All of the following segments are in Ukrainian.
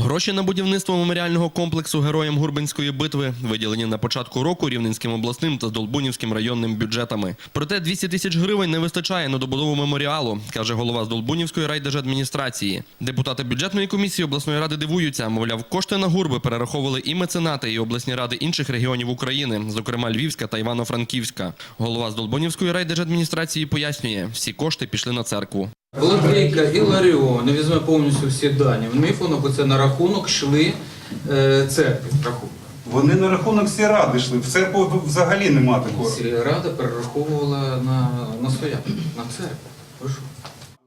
Гроші на будівництво меморіального комплексу героям Гурбинської битви виділені на початку року Рівненським обласним та Здолбунівським районним бюджетами. Проте 200 тисяч гривень не вистачає на добудову меморіалу, каже голова Здолбунівської райдержадміністрації. Депутати бюджетної комісії обласної ради дивуються. Мовляв, кошти на гурби перераховували і меценати, і обласні ради інших регіонів України, зокрема Львівська та Івано-Франківська. Голова Здолбунівської райдержадміністрації пояснює, всі кошти пішли на церкву. Лотрейка і Ларіон, не візьме повністю всі дані. В міфонах це на рахунок йшли е, церкви. Рахунок. Вони на рахунок всі ради йшли. В церкву взагалі нема такого. Сільрада перераховувала на, на своя, на церкву. Ви що?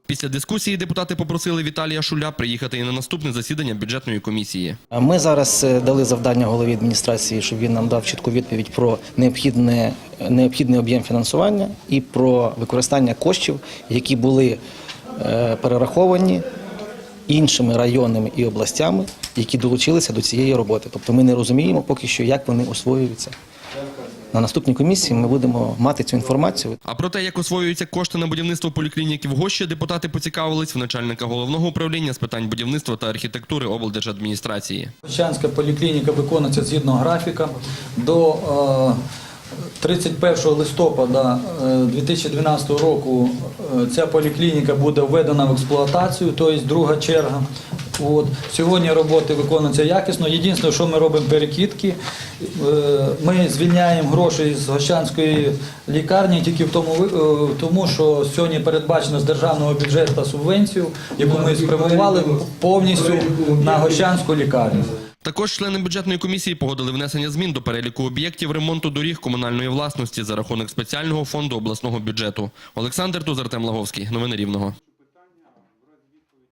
Після дискусії депутати попросили Віталія Шуля приїхати і на наступне засідання бюджетної комісії. А Ми зараз е, дали завдання голові адміністрації, щоб він нам дав чітку відповідь про необхідне, необхідний об'єм фінансування і про використання коштів, які були перераховані іншими районами і областями, які долучилися до цієї роботи. Тобто ми не розуміємо поки що, як вони освоюються. На наступній комісії ми будемо мати цю інформацію. А про те, як освоюються кошти на будівництво поліклініки в Гощі, депутати поцікавились в начальника головного управління з питань будівництва та архітектури облдержадміністрації. Гощанська поліклініка виконується згідно графіка. До е, 31 листопада е, 2012 року е, ця поліклініка буде введена в експлуатацію, тобто друга черга. От. Сьогодні роботи виконуються якісно. Єдине, що ми робимо перекидки, е, ми звільняємо гроші з Гощанської лікарні тільки в тому, е, тому що сьогодні передбачено з державного бюджету субвенцію, яку ми спрямували повністю на Гощанську лікарню. Також члени бюджетної комісії погодили внесення змін до переліку об'єктів ремонту доріг комунальної власності за рахунок спеціального фонду обласного бюджету. Олександр Тузартем Лаговський. Новини Рівного.